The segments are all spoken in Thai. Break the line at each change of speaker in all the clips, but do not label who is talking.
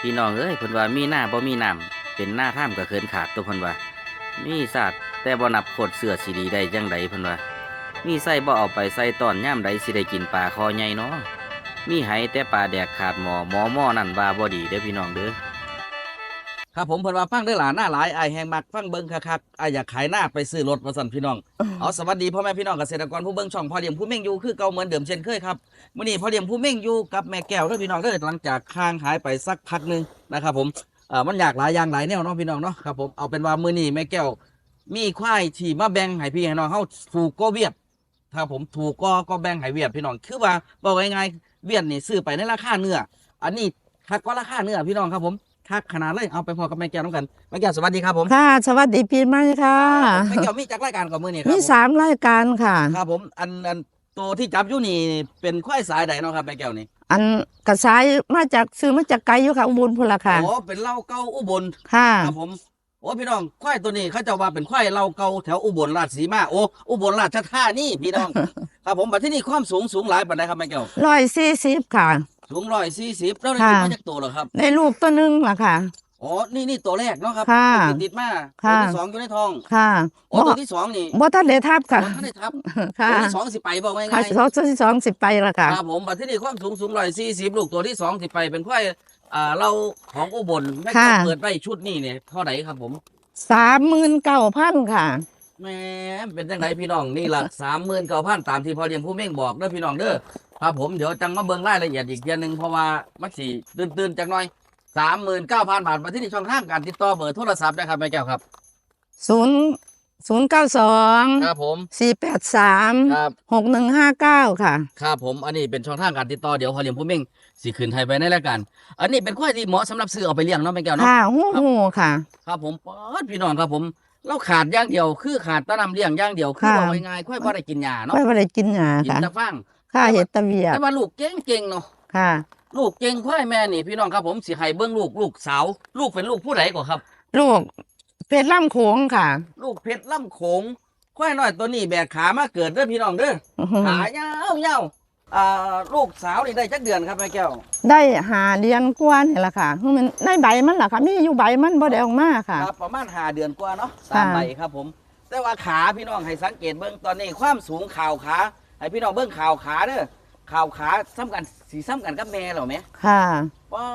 พี่น้องเอ้ยเพิ่นว่ามีหน้าบ่มีน้ำเป็นหน้าท่ามก็เคินขาดตัวเพิ่นว่า มีศาสตร์แต่บ่นับโคตรเสือสีดีได้จังใดเพิ่นว่า มีไส้บ่เอาไปใส่ตอนย่ามใดสิได้กินปลาคอใหญ่เนาะมีไหแต่ปลาแดกขาดหมอหมอหม้อนั่นว่าบ่ดีเด้อพี่น้องเด้อ ครับผมเพิ่นว่าฟังเด้อหลานหน้าหลายอายแหงมักฟังเบิ่งคักๆอายอยากขายหน้าไปซื้อรถว่าซั่นพี่น้องเอาสวัสดีพ่อแม่พี่น้องเกษตรกรผู้เบิ่งช่องพ่อเลี้ยงผู้เม่งอยู่คือเก่าเหมือนเดิมเช่นเคยครับมื้อนี้พ่อเลี้ยงผู้เม่งอยู่กับแม่แก้วเด้อพี่น้องเด้อหลังจากค้างหายไปสักพักหนึงนะครับผมเอ่อมันอยากหลายอย่างหลายแนวเนาะพี่น้องเนาะครับผมเอาเป็นว่ามื้อนี้แม่แก้ว มีควายที่มาแบ่งให้พี่ให้น้องเฮาถูกก็เวียดถ้าผมถูกก็ก็แบ่งให้เวียดพี่น้องคือว่าบอกง่ายๆเวียดนี่ซื้อไปในราคาเนื้ออันนี้คักกว่าราคาเนื้อพี่น้องครับผม คักขนาดเลยเอาไปพอกับแม่แก้วน้องกันแม่แก้วสวัสดีครับผม
ค่ะ สวัสดีปีใหม่ค่ะ
แม่แก้วมีจากรายการก่อนมื้อนี้ครับ
มี
ผม
สามรายการค่ะ
ครับผมอันอันตัวที่จับอยู่นี่เป็นควายสายใดเนาะครับแม่แก้วนี่
อันกระสายมาจากซื้อมาจากไกลอยู่ค่ะอุบลพุนละค่ะ
โอ้เป็นเหล้าเก่าอุบล
ค่ะ
ครับผมโอ้พี่น้องควายตัวนี้เขาจะว่าเป็นควายเหล้าเก่าแถวอุบลราชสีมาโอ้อุบลราชธานีพี่น้อง ครับผมบัดที่นี่ความสูงสูงหลายปานใดครับแม่แก้ว
ร้อยสี่สิบค่ะ
สูงร้อยสี่สิบแล้วได้
ค่ะ
กินมาจากตัวเหรอครับ
ในลูกตัวหนึงล่ะค่ะ
อ๋อ นี่นี่ตัวแรกเนาะครับ
ค่ะ
ติดติดมาตัว
ค่ะ
ที่สองอยู่ในท้อง
ค่ะ
โอ้
บ่
ตัวที่สองนี่
บ่ทันได้ทับค่ะ
ตัวท่านได้ทับ
ค่ะ
ตัวที่สองสิไปบอกง่าย
ค่ะ
ๆ
สองตัวที่สองสิบไปละค่ะ
ครับผมบัดที่นี่ความสูงสูงร้อยสี่สิบลูกตัวที่สองสิไปเป็นควายอ่าเราของอุบลแม่แก้ว
ค่ะ
เปิดไว้ชุดนี้เนี่ยเท่าไหร่ครับผม
สามหมื่นเก้าพันค่ะ
แหม่เป็นจังไดพี่น้องนี่ละสามหมื่นเก้าพันตามที่พ่อเลี้ยงผู้เม่งบอกเด้อพี่น้องเด้อครับผมเดี๋ยวจังมาเบิ่งรายละเอียดอีกเทียหนึงเพราะว่ามันสิตื่นตื่นๆจังหน่อยสามหมื่นเก้าพันบาทมาที่นี่ช่องทางการติดต่อเบอร์โทรศัพท์นะครับแม่แก้วครับ
ศูนย์ศูนย์เก้าสอง
ครับผม
สี่แปดสาม
ครับ
หกหนึ่งห้าเก้าค่ะ
ครับผมอันนี้เป็นช่องทางการติดต่อเดี๋ยวพ่อเลี้ยงผู้เม่งสิขึ้นไทยไปในรายการอันนี้เป็นควายที่เหมาะสำหรับซื้อเอาไปเลี้ยงเนาะแม่แก้วเนาะ
ค่ะหู้หูค่ะ
ครับผมป๊อดพี่น้องครับผม เราขาดอย่างเดียวคือขาดตะนำเลี้ยงอย่างเดียวคือ
ค่ะ
ว่าง่ายๆควายบ่ได้กินหญ้าเนาะ
ค่อยไปได้กินหยา
กิน
ค่ะ
แต่ฟาง
ค่ะเห็ดตะเวียด
แต่ว่าลูกเก่งๆเนาะ
ค่ะ
ลูกเก่งควายแม่นี่พี่น้องครับผมสิให้เบิ้งลูกลูกสาว ลูกเป็นลูกผู้ใดก่อนครับ
ลูกเพชรล่ำโขงค่ะ
ลูกเพชรล่ำโขงควายน้อยตัวนี้แบกขามาเกิดเด้อพี่น้องเด้อ ขายาวยาวๆ อ่าลูกสาวนี่ได้จักเดือนครับแม่แก้ว
ได้หาเดือนกว่านี่แหละค่ะคือมันได้ใบมันล่ะค่ะมีอยู่ใบมันบ่ได้ออกมาค่ะ
ครับประมาณห้าเดือนกว่าเนาะสาม
ค่ะ
ใบครับผม แต่ว่าขาพี่น้องให้สังเกตเบิ้งตอนนี้ความสูงข่าวขาให้พี่น้องเบิ้งข่าวขาเด้อข่าวขาซ้ำกันสีซ้ำกันกับแม่เหรอแม่
ค่ะ
ป๊า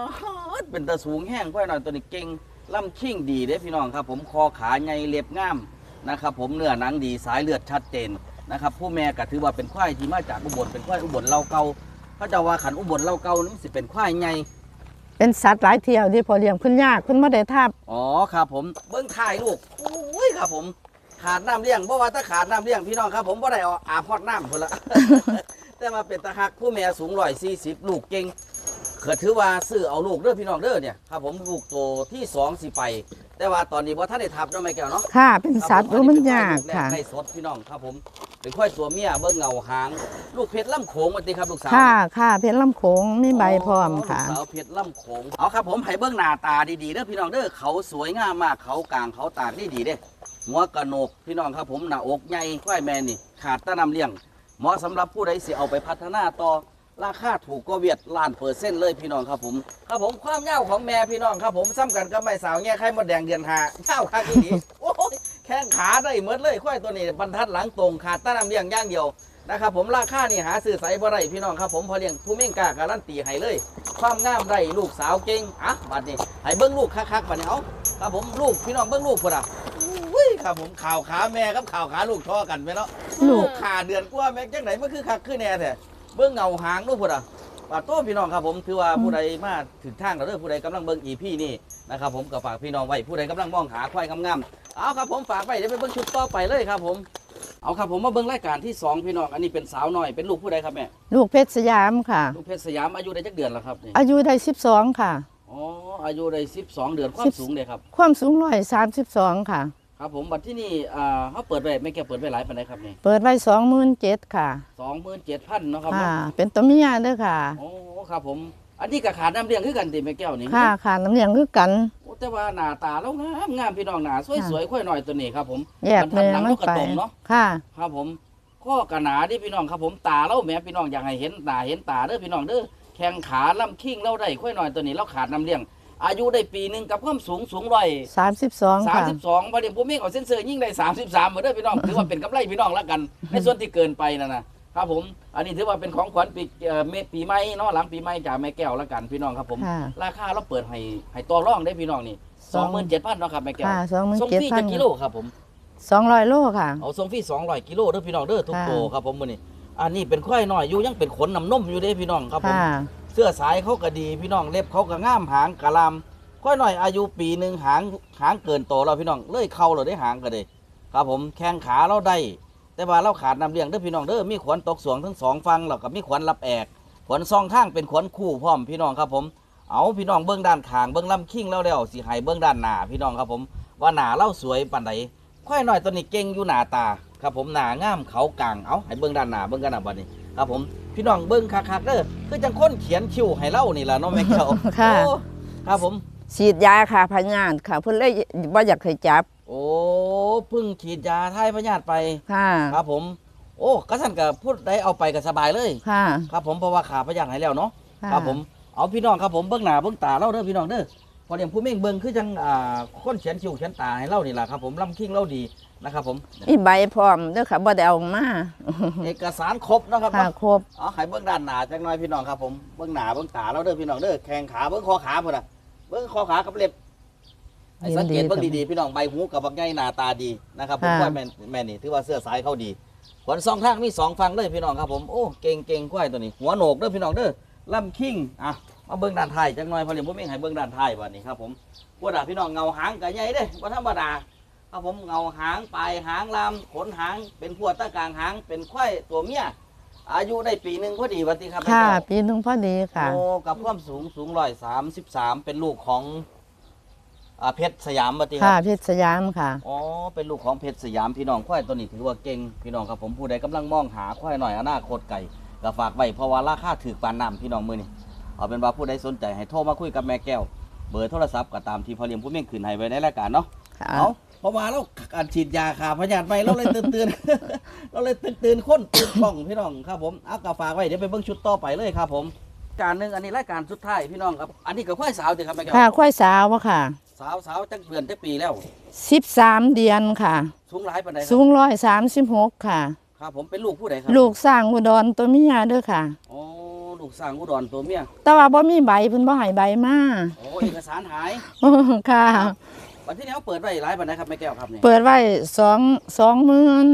ดเป็นตะสูงแห้งควายน้อยตัวนี้เก่งล่ำชิ่งดีเด้พี่น้องครับ ผมคอขาใหญ่เล็บงามนะครับผมเนื้อหนังดีสายเลือดชัดเจน นะครับผู้แม่ก็ถือว่าเป็นควายที่มาจากอุบลเป็นควายอุบลเล่าเก่าเขาจะว่าขันอุบลเล่าเก่านี่มันสิเป็นควายใหญ่
เป็นสัตว์หลายเที่ยวที่พอเลี้ยงเพิ่นยากเพิ่นบ่ได้ทับ
อ๋อครับผมเบิ้งถ่ายลูกโอ้ยครับผมขาดน้ำเลี้ยงเพราะว่าถ้าขาดน้ำเลี้ยงพี่น้องครับผมบ่ได้เอาอาบฮอดน้ำคนละแต่มาเป็นตาหักผู้แม่สูงร้อยสี่สิบลูกเก่ง เกิดถือว่าซื้อเอาลูกเด้อพี่น้องเด้อเนี่ยครับผมลูกโตที่สองสิไป แต่ว่าตอนนี้ว่าท่านได้ทับเนาะไม่แก้วเนาะ
ค่ะ เป็นสัตว์
ครับผ
มัน
อั
ยาก
เป็นคว
ค่ะ
ลูแรในสดพี่น้องครับผมเป็นควายตัวเมียเบิ้งเงาหาง ลูกเพชรล่ำโขงวันตีครับลูกสาว
ค่ะค่ะเพชรลำโขงมีใบพร้อมค่ะ
ลูกสาวเพชรล่ำโขงเอาครับผมให้เบิ้งหน้าตาดีๆเด้อพี่น้องเด้อเขาสวยงามมากเขากลางเขาตากดีๆเด้หัวกระโหนกพี่น้องครับผมหน้าอกใหญ่ควายแม่นี่ขาดตะนำเลี้ยงเหมาะสำหรับผู้ใดสิเอาไปพัฒนาต่อ ราคาถูกก็เวียดล้านเปอร์เซ็นต์เลยพี่น้องครับผม ครับผมความยาวของแม่พี่น้องครับผมซ้ำกันกับแม่สาวแง่ไข่มดแดงเดือนหาเจ้าข้างนี้โอ้ยแข้งขาได้เมดเลยควายตัวนี้บรรทัดหลังตรงขาดตะนำเลี้ยงอย่างเดียวนะครับผมราคานี่หาซื้อใส่บ่ได้พี่น้องครับผมพอเลี้ยงผู้เม่งกล้าการันตีให้เลย ความงามได้ลูกสาวเก่งอะบัดนี้ให้เบิ้งลูกคักๆบัดนี้เอาครับผมลูกพี่น้องเบิ้งลูกพุ่นอะอุ้ยครับผมข่าวขาแม่กับข่าวขาลูกท่อกันไปแล้ว
ลูก
ขาเดือนกว่าแม่จังไหนมันคือคักคือแน่แท้ เบิ้งเงาหางนู่นพุ่นอะปาโต้พี่น้องครับผมถือว่าผู้ใดมาถึงทางเราเด้อผู้ใดกำลังเบิ้งอีพี่นี่นะครับผมก็ฝากพี่น้องไว้ผู้ใดกำลังมองหาควายงามๆเอาครับผมฝากไว้เดี๋ยวไปเบิ้งชุดต่อไปเลยครับผมเอาครับผมมาเบิ้งรายการที่สองพี่น้องอันนี้เป็นสาวน้อยเป็นลูกผู้ใดครับแม่
ลูกเพชรสยามค่ะ
ลูกเพชรสยามอายุได้จักเดือนแล้วครับนี่
อายุได้สิบสองค่ะ
อ๋ออายุได้สิบสองเดือนความสูงเลยครับ
ความสูงร้อยสามสิบสองค่ะ
ครับผมบัดที่นี่อ่าเขาเปิดไว้ไม่แกเปิดไว้หลายปานใดครับนี่
เปิดไว้สองหมื่นเจ็ดค่ะ
สองหมื่นเจ็ดพันเนาะครับ
ค่ะ
เนาะ
เป็นตัวเมียเด้อค่ะ
โอ้ครับผม อันนี้ก็ขาดน้ำเลี้ยงคือกันติแม่แก้วนี่
ค่ะค่ะน้ำเลี้ยงคือกัน
โอ้แต่ว่าหน้าตาแล้วงามงามพี่น้องหน้าสวย
ค่ะ
สวยค่อยหน่อยตัวนี้ครับผม
แยกเนื้อ
ทัดหลัง
มัน
นกกระ
ไป
ตงเนาะ
ค่ะ
ครับผมข้อกระหนาที่พี่น้องครับผมตาเล่าแหม่พี่น้องอยากให้เห็นตาเห็นตาเด้อพี่น้องเด้อแข้งขาลำคิงเล่าได้ค่อยหน่อยตัวนี้เราขาดน้ำเลี้ยง อายุได้ปีหนึงกับความสูงสูงร้อย
สามสิบสอง
สาม
ค่ะ
สิบสองพอดีผมเองเอาเส้นเซอร์ยิ่งได้สามสิบสามเหมือนเด้อพี่น้องถือว่าเป็นกำไรพี่น้องแล้วกัน ในส่วนที่เกินไปนะนะครับผม อันนี้ถือว่าเป็นของขวัญปีเอ่อเมปีใหม่เนาะหลังปีใหม่จากแม่แก้วแล้วกันพี่น้องครับผม
ค่ะ
ราคาเราเปิดให้ให้ต่อรองได้พี่น้องนี่
ส
ส
อ
องงหมื่นเจ็ดพันเนาะครับแม่แก้ว
ค่ะสองหมื่น
ส่ง
เจ็ด
ฟรี
พัน
จะกิโลครับผม
สองร้อยโลค่ะ
เอาส่งฟรีสองร้อยกิโลเด้อพี่น้องเด้อทุก
ค่ะ
โตครับผมมื้อนี้อันนี้เป็นควายน้อยอยู่ยังเป็นขนน้ำนมอยู่เด้พี่น้องครับผม
ค่ะ
เสื้อสายเขาก็ดีพี่น้องเล็บเขาก็ง่ามหางกะลำค่อยหน่อยอายุปีหนึ่งหางหางเกินโตแล้วพี่น้องเลื่อยเข่าเราได้หางก็เลยครับผมแข้งขาเราได้ แต่ว่าเราขาดน้ำเลี้ยงเด้อพี่น้องเด้อมีขวัญตกสวงทั้งสองฟังแล้วก็มีขวัญรับแอกขวัญซองทางเป็นขวัญคู่พร้อมพี่น้องครับผมเอาพี่น้องเบื้องด้านขางเบื้องลำคิงแล้วแล้วสิให้เบื้องด้านหนาพี่น้องครับผม ว่าหนาเล่าสวยปานใดค่อยหน่อยตัวนี้เก่งอยู่หนาตาครับผมหนางามเขากลางเอาให้เบื้องด้านหนาเบื้องกันหนาบัดนี้ครับผม พี่น้องเบื้องคักๆเด้อคือจังคนเขียนคิ้วให้เล่านี่ล่ะเน้องแม่เจ้า
ค่ะ
โอ้ครับผม
ฉีดยาค่ะพยานค่ะ เพิ่นเลยบ่อยากให้จับ
โอ้เพึ่งฉีดยาทายพยาธิไป
ค่ะ
ครับผม โอ้กระสันกับพูดได้เอาไปก็สบายเลย
ค่ะ
ครับผมเพราะว่าขาพยาธิให้แล้วเนาะะครับผมเอาพี่น้องครับผมเบื้องหน้าเบื้องตาเล่าเด้อพี่น้องเด้อพอเดี๋ยวผู้เม่งเบิ่งคือจังอ่าคนเขียนคิ้วเขียนตาให้เล่านี่แหละครับผมลำคิงเล่าดี นะครับผม
มีใบพร้อมเด้อค่ะบ่ได้เอามา
เอกสารครบเนาะครับ
ค่ะ
เนาะ
ครบ
เอาให้เบื้องด้านหน้าจังหน่อยพี่น้องครับผมเบื้องหน้าเบื้องตาเล่าเด้อพี่น้องเด้อแข้งขาเบื้องคอขาพุ่นน่ะเบื้องคอขากับเล็บให้สังเกตเบื้องดีๆพี่น้องใบหูกับบักใหญ่หน้าตาดีนะครับผมว่าแม่นแม่นี่ถือว่าเสื้อสายเขาดีขวัญสองทางมีสองฟังเลยพี่น้องครับผมโอ้เก่งเก่งควายตัวนี้ หัวโหนกเด้อพี่น้องเด้อลำคิงอะมาเบิ้งด้านท้ายจังหน่อยพอเรียนผมเองให้เบิ้งด้านท้ายวันนี้ครับผมพวกดาพี่น้องเงาหางกะใหญ่เด้ว่าธรรมดา ครับผมเงาหางปลายหางลำขนหางเป็นพวดตะกลางหางเป็นควายตัวเมียอายุได้ปีหนึ่งพอดีวันที่ครับแม่
ค่ะ
แก้ว
ปีหนึงพอดีค่ะ
โอ้กับความสูงสูงร้อยสามสิบสามเป็นลูกของอ่าเพชรสยามบัติค
ค่ะ
รับ
เพชรสยามค่ะ
อ๋อ เป็นลูกของเพชรสยามพี่น้องควายตัวนี้ถือว่าเก่งพี่น้องครับผมผู้ใดกำลังมองหาควายหน่อยอนาคตไก่ก็ฝากไว้เพราะว่าราคาถือปานน้ำพี่น้องมือนี่เอาเป็นว่าผู้ใดสนใจให้โทรมาคุยกับแม่แก้ว เบอร์โทรศัพท์ก็ตามที่พอเลี้ยงผู้เม่งขึ้นให้ไว้ในรายการเนาะ
ค่ะ
เอา เพราะว่าเราการฉีดยาขาพยาธิไปเราเลยตื่นตื่นเราเลยตื่นตื่นคนตื่นป้องพี่น้องครับผมเอาก็ฝากไว้เดี๋ยวไปเบิ่งชุดต่อไปเลยครับ ผมการหนึ่งอันนี้รายการสุดท้ายพี่น้องครับ อันนี้ก็ควายสาวสิครับแม่แก้ว
ค่ะควายสาวอะค่ะ
สาวสาวจักเดือนจักปีแล้ว
13เดือนค่ะ
สูงหลายปานใดค
สู
รับ
งร้อยสามสิบหกค่ะ
ครับ ผมเป็นลูกผู้ใดครับ
ลูกสร้างอุดรตัวเมียเด้อค่ะ
โอ้ลูกสร้างอุดรตัวเมีย
แต่ว่าบ่มีใบเพิ่นบ่ให้ใบมา
โอ้เอกสารหาย
ค่ะ
วันที่นี้เขาเปิดไว้หลายปันนะครับแม่แก้วครับเนี่ย
เปิดไว้สองสองหมื่น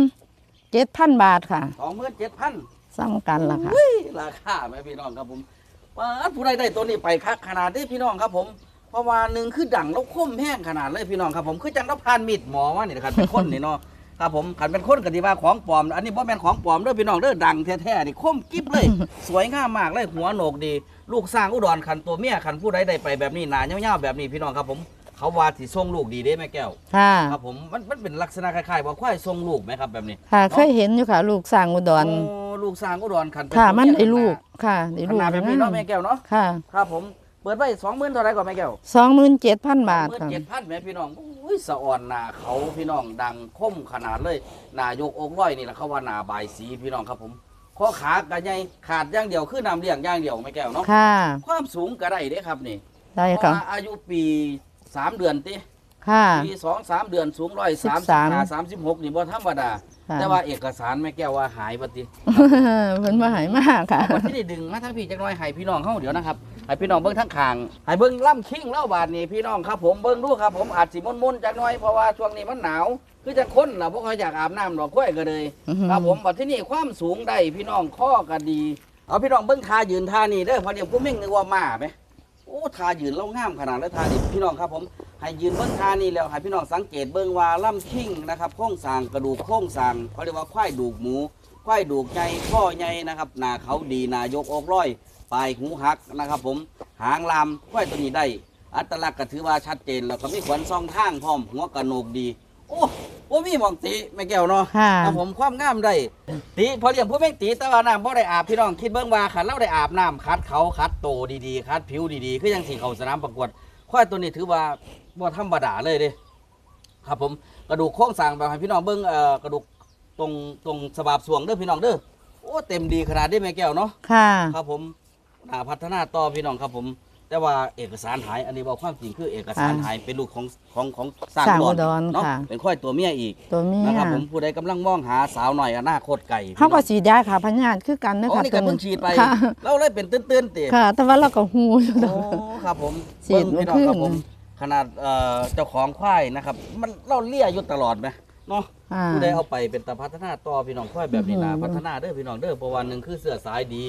เจ็ดพันบาทค่ะ
สองหมื่นเจ็ดพัน
ซ้ำกันล่ะค่ะ
ราคาแม่พี่น้องครับผมป้าดผู้ใดได้ตัวนี้ไปคักขนาดนี้พี่น้องครับผมเพราะว่าหนึ่งคือดังแล้วคมแห้งขนาดเลยพี่น้องครับผมคือจังเราพานมีดหมอว่านี่นะครับเป็นคนนี่เนาะครับผมขันเป็นคนกันดีว่าของปลอม อันนี้บ่แม่นของปลอมเด้อพี่น้องเด้อดังแท้ๆนี่คมกิ๊บเลย สวยงามมากเลยหัวโหนกดี ลูกสร้างอุดรขันตัวเมียขันผู้ใดได้ไปแบบนี้หนาเงี้ยวๆแบบนี้พี่น้องครับผม เขาว่าสิส่งลูกดีเด้แม่แก้ว
ค่ะ
ครับผมมันมันเป็นลักษณะคล้ายๆว่าควายทรงลูกไหมครับแบบนี้
ค่ะ เคยเห็นอยู่ค่ะ ลูกสร้างอุดร
โอ้ลูกสร้างอุดรขันเป็
ค่ะ
ตัว
มัน
เย
ได้ลูก
ข
ค่ะได้ลูก
นาดแบบนี้เนาะแม่แก้วเนาะ
ค่ะ
ครับผม เปิดไว้สองหมื่นเท่าไรก่อนแม่แก้ว
สองหมื่นเจ็ดพันบาท
หมื่น
ค่ะ
เจ็ดพันแม่พี่น้องอุ้ยสะอ่อนหนาเขาพี่น้องดังคมขนาดเลยหนายกอกร้อยนี่แหละเขาว่าหนาบายสีพี่น้องครับผม ข้อขากระไงขาดอย่างเดียวคือนำเลี้ยงอย่างเดียวแม่แก้วเนาะ
ค่ะ
ความสูงก็ได้เด้ครับนี่
ได้
เพราะ
ค่ะ
ว่าอายุปี สามเดือนติ
ค่ะ
ปีสองสามเดือนสูงร้อย
สิ
สาม
บ
สิบ
สาม
ห้าสามสิบหกนี่บ่ธรรมดา
ค่ะ
แต่ว่าเอกสารแม่แก้วว่าหายปฏิ
เพิ่นมาใหายมากค่ะ
วันที่ได้ดึงมาทั้งพี่จักหน้อยให้พี่น้องเข้าเดี๋ยวนะครับให้พี่น้องเบิ้งทั้งคางให้เบิ้งล่ำคิงเล่าบาทนี่พี่น้องครับผมเบิ้งดูครับผมอาจสิมนๆจักหน้อยเพราะว่าช่วงนี้มันหนาว คือจะค้นล่ะพวกเขาอยากอาบน้ำดอกกล้วยก็เลย
อือฮึ
ครับผมบัดที่นี่ความสูงได้พี่น้องข้อก็ดี เอาพี่น้องเบิ้งทายืนทานี่เด้อเพอเดี๋ยวผู้เม่งนึกว่ามาไหม โอ้ทายืนเล่างามขนาดแล้วทานี่พี่น้องครับผมให้ยืนเบิ้งทานี่แล้วให้พี่น้องสังเกตเบิ้งว่าล่ำคิงนะครับโค้งสางกระดูกโค้งสางเขาเรียกว่าควายดูกหมูควายดูกใหญ่ข้อใหญ่นะครับหนาเขาดีหนายกอกร้อยปลายหูหักนะครับผมหางลามควายตัวนี้ได้ อัตลักษณ์ก็ถือว่าชัดเจนแล้วก็มีขวัญซองทางพร้อมหัวกระโหนกดี โอ้ โอ้มีหมองตีไม่แก้วเนาะ
ค่ะ
ครับผมความงามได้ตีพอเลี้ยงผู้แม่งตีแต่ว่าน้ำบ่ได้อาบพี่น้องคิดเบิ่งว่าขันเราได้อาบน้ำคัดเขาคัดโตดีๆคัดผิวดีๆคือยังสีเขาสนามประกวดควายตัวนี้ถือว่าบ่ธรรมดาเลยเด้ครับผมกระดูกโค้งสร้างแบบให้พี่น้องเบิ่งเอ่อกระดูกตรงตรงสะบาบสวงเด้อพี่น้องเด้อโอ้เต็มดีขนาดนี้แม่แก้วเนาะ
ค่ะ
ครับผมอ่าพัฒนาต่อพี่น้องครับผม แต่ว่าเอกสารหายอันนี้บอกความจริงคือเอกสาร
ค่ะ
หายเป็นลูกของของของสร้าง
สร้าง
อุ
อุ
ด
ด
ร
ร
เนาะ
ค่ะ
เป็นค่อยตัวเมียอีก
ตัวเมีย
นะครับผมผู้ใดกำลังมองหาสาวหน่อยอนาคตไก่
เขาก็
พี่น้อง
ฉีดยาขาพยาธิคือกันนะ
อ๋อ
คะ
นี่ก็เพิ่งฉีดไป
ค่ะ
เราเลยเป็นตื้นๆติ
ค่ะ แต่ว่าเราก็หูอยู่
โอ้ครับผม
ฉีด
เบิ่งพี่น้องครับ
เมื่
ผ
อ
ม
คืน
ขนาดเอ่อเจ้าของควายนะครับ มันเราเลี้ยอยู่ตลอดไหมเนาะ
อ่า
ผู้ใดเอาไปเป็นตาพัฒนาต่อพี่น้องควายแบบนี้นะ
อือหือ
พัฒนาเด้อพี่น้องเด้อเพราะวันหนึ่งคือเสื้อสายดี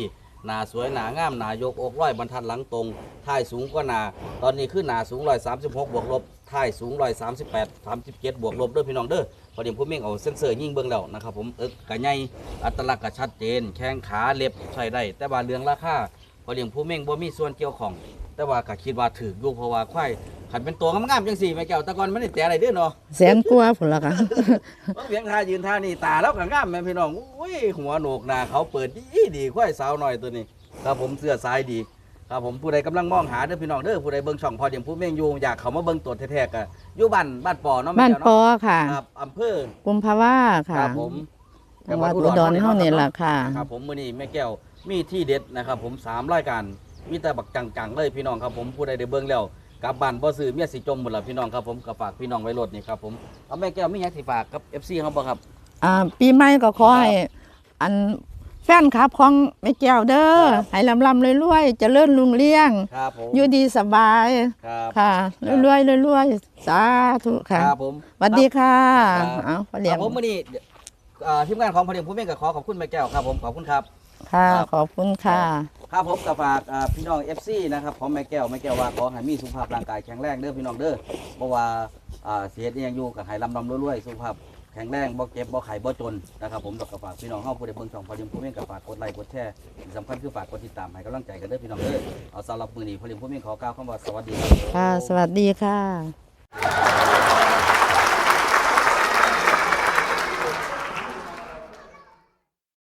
หนาสวยหนางามหนายกอกร้อยบรรทัดหลังตรงท้ายสูงกว่าหนาตอนนี้คือหนาสูงร้อยสามสิบหกบวกลบท้ายสูงร้อยสามสิบแปดสามสิบเจ็ดบวกลบเด้อพี่น้องเด้อพอดีผมเม่งเอาเซ็นเซอร์ยิ่งเบิ่งแล้วนะครับผมเอิกกะใหญ่อัตลักษณ์กะชัดเจน แข้งขาเล็บใส่ได้แต่ว่าเรื่องราคาพอดีผู้เม่งบ่มีส่วนเกี่ยวของ แต่ว่าก็คิดว่าถืออยู่เพราะว่าควาย ขันเป็นตัวงามๆจังสี่แม่แก้วแตะกอนไม่ได้แต่อะไรเด้อเนาะ
แสนกว่าผุนละค่ะ
มันเพียงท่ายืนท่านี่ตาแล้วก็งามแม่พี่น้องอุ้ยหัวโหนกหนาเขาเปิดดีดีควายสาวหน่อยตัวนี้ครับผมเสื้อสายดีครับผมผู้ใดกำลังมองหาเด้อพี่น้องเด้อผู้ใดเบิ่งช่องพอเดียงผู้เม่งอยู่อยากเขามาเบิ่งตัวแท้ๆกันอยู่บ้านบ้านปอเนาะแม่
บ้าน
แก้ว
ปอ
เนาะ
ค่ะ
ครับอำเภอ
กุมภาวะ
ค
ค่ะ
รับผม
จังหวัดอุดรเฮานี่ล่ะค่ะ
ครับผมมื้อนี้แม่แก้วมีที่เด็ดนะครับ ผมสามรายการมีแต่บักจังๆเลยพี่น้องครับผมผู้ใดได้เบิ่งแล้ว กลับบ้านบ่ซื้อเมียสิจมหมดละพี่น้องครับผมก็ฝากพี่น้องไว้รถนี่ครับผมเอาแม่แก้วมีหยังสิฝากกับ FC เฮาบ่ครับ
อ่าปีใหม่ก็ขอให้อันแฟนคลับของแม่แก้วเด้อ
ครับ
ให้ลำลำรวยๆเจริญรุ่งเรือง
ครับผม
อยู่ดีสบาย
ครับ
ค่ะ
ครับ
รวยๆรวยๆสาธุค่ะ
ครับผม
สวัสดีค่ะ
ครับ
เอาพอ
ค
เลี้ย
รั
ง
บผมมื้อนี้เอ่อทีมงานของพอดีผู้เม่งก็ขอขอบคุณแม่แก้วครับผมขอบคุณครับ
ค่ะ
ครับ
ขอบคุณค่ะ
ครับผมกับฝากอ่าพี่น้อง FC นะครับของแม่แก้วแม่แก้วว่าขอให้มีสุขภาพร่างกายแข็งแรงเด้อพี่น้องเด้อเพราะว่าอ่าเสียที่ยังอยู่กับให้ลำลำรวยๆสุขภาพแข็งแรงบ่เจ็บบ่ไข้บ่จนนะครับผมกับฝากพี่น้องเฮาผู้ใดเบิ่งช่องพอดีผู้เม่งกับฝากกดไลค์กดแชร์ที่สำคัญคือฝากกดติดตามให้กำลังใจกันเด้อพี่น้องเด้อเอาสำหรับมื้อนี้พอดีผู้เม่งขอกล่าวคำว่าสวัสดีครับ
ค่ะ สวัสดีค่ะ